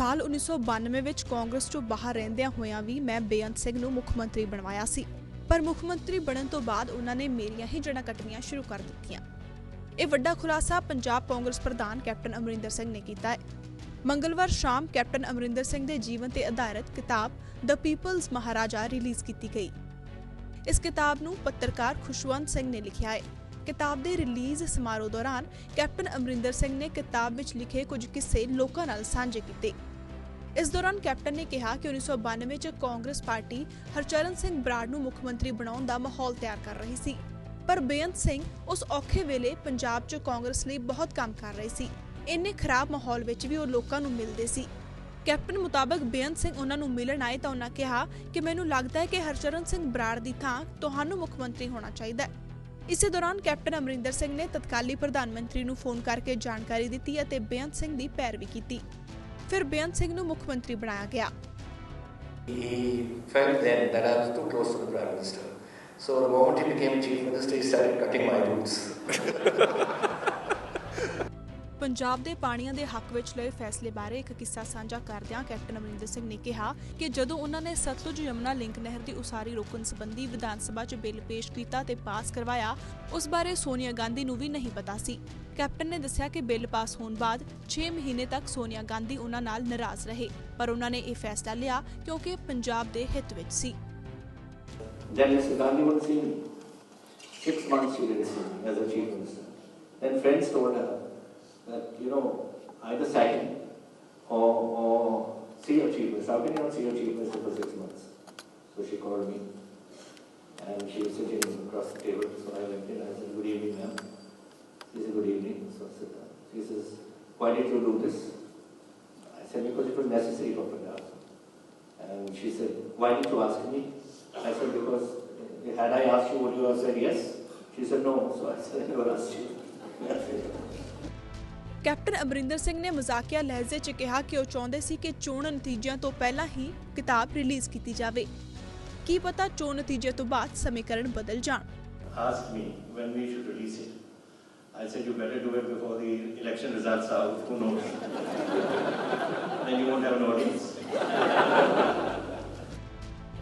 ਸਾਲ 1992 ਵਿੱਚ ਕਾਂਗਰਸ ਤੋਂ ਬਾਹਰ ਰਹਿੰਦਿਆਂ ਹੋਇਆਂ ਵੀ ਮੈਂ ਬੇਅੰਤ ਸਿੰਘ ਨੂੰ ਮੁੱਖ ਮੰਤਰੀ ਬਣਵਾਇਆ ਸੀ। ਪਰ ਮੁੱਖ ਮੰਤਰੀ ਬਣਨ ਤੋਂ ਬਾਅਦ ਉਹਨਾਂ ਨੇ ਮੇਰੀਆਂ ਹੀ ਜੜ੍ਹਾਂ ਕੱਟਣੀਆਂ ਸ਼ੁਰੂ ਕਰ ਦਿੱਤੀਆਂ। ਇਹ ਵੱਡਾ ਖੁਲਾਸਾ ਪੰਜਾਬ ਕਾਂਗਰਸ ਪ੍ਰਧਾਨ ਕੈਪਟਨ ਅਮਰਿੰਦਰ ਸਿੰਘ ਨੇ ਕੀਤਾ ਹੈ। ਮੰਗਲਵਾਰ ਸ਼ਾਮ ਕੈਪਟਨ ਅਮਰਿੰਦਰ ਸਿੰਘ ਦੇ ਜੀਵਨ ਤੇ ਆਧਾਰਿਤ ਕਿਤਾਬ ਦ ਪੀਪਲਜ਼ ਮਹਾਰਾਜਾ ਰਿਲੀਜ਼ ਕੀਤੀ ਗਈ। ਇਸ ਕਿਤਾਬ ਨੂੰ ਪੱਤਰਕਾਰ ਖੁਸ਼ਵੰਤ ਸਿੰਘ ਨੇ ਲਿਖਿਆ ਹੈ। ਕਿਤਾਬ ਦੇ ਰਿਲੀਜ਼ ਸਮਾਰੋਹ ਦੌਰਾਨ ਕੈਪਟਨ ਅਮਰਿੰਦਰ ਸਿੰਘ ਨੇ ਕਿਤਾਬ ਵਿੱਚ ਲਿਖੇ ਕੁਝ ਕਿੱਸੇ ਲੋਕਾਂ ਨਾਲ ਸਾਂਝੇ ਕੀਤੇ। ਇਸ ਦੌਰਾਨ ਕੈਪਟਨ ਨੇ ਕਿਹਾ ਕਿ 1992 ਚ ਕਾਂਗਰਸ ਪਾਰਟੀ ਹਰਚਰਨ ਸਿੰਘ ਬਰਾੜ ਨੂੰ ਮੁੱਖ ਮੰਤਰੀ ਬਣਾਉਣ ਦਾ ਮਾਹੌਲ ਤਿਆਰ ਕਰ ਰਹੀ ਸੀ। ਪਰ ਬੇਅੰਤ ਸਿੰਘ ਉਸ ਔਖੇ ਵੇਲੇ ਪੰਜਾਬ 'ਚ ਕਾਂਗਰਸ ਲਈ ਬਹੁਤ ਕੰਮ ਕਰ ਰਹੇ ਸੀ। ਇੰਨੇ ਖਰਾਬ ਮਾਹੌਲ ਵਿੱਚ ਵੀ ਉਹ ਲੋਕਾਂ ਨੂੰ ਮਿਲਦੇ ਸੀ। ਕੈਪਟਨ ਮੁਤਾਬਕ ਬੇਅੰਤ ਸਿੰਘ ਉਹਨਾਂ ਨੂੰ ਮਿਲਣ ਆਏ ਤਾਂ ਉਹਨਾਂ ਕਿਹਾ ਕਿ ਮੈਨੂੰ ਲੱਗਦਾ ਹੈ ਕਿ ਹਰਚਰਨ ਸਿੰਘ ਬਰਾੜ ਦੀ ਥਾਂ ਤੁਹਾਨੂੰ ਮੁੱਖ ਮੰਤਰੀ ਹੋਣਾ ਚਾਹੀਦਾ ਹੈ। ਇਸੇ ਦੌਰਾਨ ਕੈਪਟਨ ਅਮਰਿੰਦਰ ਸਿੰਘ ਨੇ ਤਤਕਾਲੀ ਪ੍ਰਧਾਨ ਮੰਤਰੀ ਨੂੰ ਫੋਨ ਕਰਕੇ ਜਾਣਕਾਰੀ ਦਿੱਤੀ ਅਤੇ ਬੇਅੰਤ ਸਿੰਘ ਦੀ ਪੈਰਵੀ ਕੀਤੀ। ਫਿਰ ਬੇਅੰਤ ਸਿੰਘ ਨੂੰ ਮੁੱਖ ਮੰਤਰੀ ਬਣਾਇਆ ਗਿਆ He felt then that I was too close to the Prime Minister. So the moment he became Chief Minister, he started cutting my roots. Punjab ਦੇ ਪਾਣੀਆਂ ਦੇ ਹੱਕ ਵਿੱਚ ਲਏ ਫੈਸਲੇ ਬਾਰੇ ਇੱਕ ਕਿੱਸਾ ਸਾਂਝਾ ਕਰਦਿਆਂ ਕੈਪਟਨ ਅਮਰਿੰਦਰ ਸਿੰਘ ਨੇ ਕਿਹਾ ਕਿ ਜਦੋਂ ਉਹਨਾਂ ਨੇ ਸਤਲੁਜ ਯਮੁਨਾ ਲਿੰਕ ਨਹਿਰ ਦੀ ਉਸਾਰੀ ਰੋਕਣ ਸੰਬੰਧੀ ਵਿਧਾਨ ਸਭਾ 'ਚ ਬਿੱਲ ਪੇਸ਼ ਕੀਤਾ ਤੇ ਪਾਸ ਕਰਵਾਇਆ, ਉਸ ਬਾਰੇ ਸੋਨੀਆ ਗਾਂਧੀ ਨੂੰ ਵੀ ਨਹੀਂ ਪਤਾ ਸੀ ਕੈਪਟਨ ਨੇ ਦੱਸਿਆ ਕਿ ਬਿੱਲ ਪਾਸ ਹੋਣ ਬਾਅਦ 6 ਮਹੀਨੇ ਤੱਕ ਸੋਨੀਆ ਗਾਂਧੀ ਉਹਨਾਂ ਨਾਲ ਨਾਰਾਜ਼ ਰਹੇ, ਪਰ ਉਹਨਾਂ ਨੇ ਇਹ ਫੈਸਲਾ ਲਿਆ ਕਿਉਂਕਿ ਪੰਜਾਬ ਦੇ ਹਿੱਤ ਵਿੱਚ ਸੀ Then Mr. Gandhi was seen six months she didn't see me as a chief minister. Then friends told her that, you know, either sack or, or see your chief. How can you not see your chief for six months? So she called me and she was sitting across the table. So I went in. I said, Good evening, ma'am. She said, Good evening. So I said, She says, Why did you do this? I said, Because it was necessary for Punjab. And she said, Why did you ask me? I said, Because uh, had I asked you, would you have said yes? She said, No. So I said, I never asked you. Captain Amarinder Singh ਨੇ ਮਜ਼ਾਕੀਆ ਲਹਿਜ਼ੇ 'ਚ ਕਿਹਾ ਕਿ ਉਹ ਚਾਹੁੰਦੇ ਸੀ ਕਿ ਚੋਣ ਨਤੀਜਿਆਂ ਤੋਂ ਪਹਿਲਾਂ ਹੀ ਕਿਤਾਬ ਰਿਲੀਜ਼ ਕੀਤੀ ਜਾਵੇ ਕੀ ਪਤਾ ਚੋਣ ਨਤੀਜੇ ਤੋਂ ਬਾਅਦ ਸਮੀਕਰਨ ਬਦਲ ਜਾਣ Asked me when we should release it. I said, You better do it before the election results are out. Who knows? then you won't have an audience.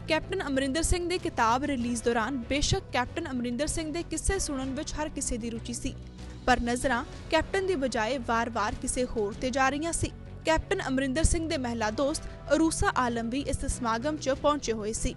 Captain Amarinder Singh ਦੀ ਕਿਤਾਬ ਰਿਲੀਜ਼ ਦੌਰਾਨ ਬੇਸ਼ੱਕ captain Amarinder Singh ਦੇ ਕਿੱਸੇ ਸੁਣਨ ਵਿੱਚ ਹਰ ਕਿਸੇ ਦੀ ਰੁਚੀ ਸੀ ਪਰ ਨਜ਼ਰਾਂ ਕੈਪਟਨ ਦੀ ਬਜਾਏ ਵਾਰ-ਵਾਰ ਕਿਸੇ ਹੋਰ ਤੇ ਜਾ ਰਹੀਆਂ ਸੀ। ਕੈਪਟਨ ਅਮਰਿੰਦਰ ਸਿੰਘ ਦੇ ਮਹਿਲਾ ਦੋਸਤ ਅਰੂਸਾ ਆਲਮ ਵੀ ਇਸ ਸਮਾਗਮ 'ਚ ਪਹੁੰਚੇ ਹੋਏ ਸੀ।